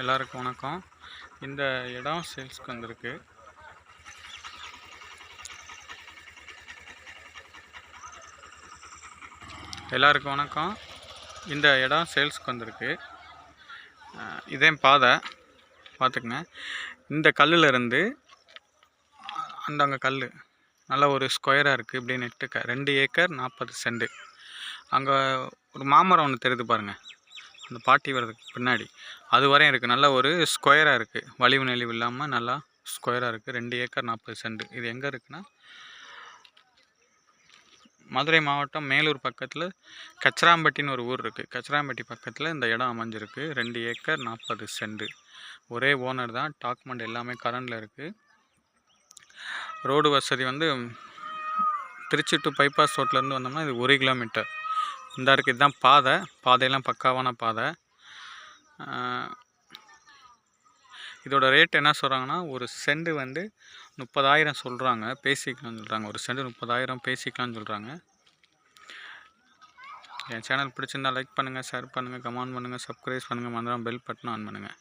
எல்லாருக்கும் வணக்கம். இந்த இடம் சேல்ஸ்க்கு வந்திருக்கு. எல்லாருக்கும் வணக்கம். இந்த இடம் சேல்ஸ்க்கு வந்திருக்கு. இதே பாதை. பார்த்துக்குங்க. இந்த கல்லுலேருந்து அந்த அங்கே கல் நல்ல ஒரு ஸ்கொயராக இருக்குது இப்படி ரெண்டு ஏக்கர் நாற்பது செண்டு அங்கே ஒரு மாமரம் ஒன்று தெரியுது பாருங்கள் அந்த பாட்டி வர்றதுக்கு பின்னாடி. அது வரையும் இருக்குது நல்ல ஒரு ஸ்கொயராக இருக்குது வலிவு நெளிவு இல்லாமல் நல்லா ஸ்கொயராக இருக்குது ரெண்டு ஏக்கர் நாற்பது சென்ட். இது எங்கே இருக்குன்னா மதுரை மாவட்டம் மேலூர் பக்கத்தில் கச்சராம்பட்டின்னு ஒரு ஊர் இருக்குது கச்சராம்பட்டி பக்கத்தில் இந்த இடம் அமைஞ்சிருக்கு. ரெண்டு ஏக்கர் நாற்பது சென்ட். ஒரே ஓனர் தான். டாக்குமெண்ட் எல்லாமே கரண்டில் இருக்குது ரோடு வசதி வந்து திருச்சி டு பைபாஸ் ரோட்லேருந்து வந்தோம்னா இது ஒரு கிலோமீட்டர் இந்த இருக்குது இதுதான் பாதை. பாதையெல்லாம் பக்காவான பாதை. இதோட ரேட் என்ன சொல்கிறாங்கன்னா ஒரு செண்டு வந்து முப்பதாயிரம் சொல்கிறாங்க பேசிக்கலாம்னு சொல்கிறாங்க ஒரு செண்டு முப்பதாயிரம் பேசிக்கலாம்னு சொல்கிறாங்க என் சேனல் பிடிச்சிருந்தா லைக் பண்ணுங்கள் ஷேர் பண்ணுங்கள் கமெண்ட் பண்ணுங்கள் சப்ஸ்கிரைப் பண்ணுங்கள் மறந்துடாமல் பெல் பட்டன் ஆன் பண்ணுங்கள்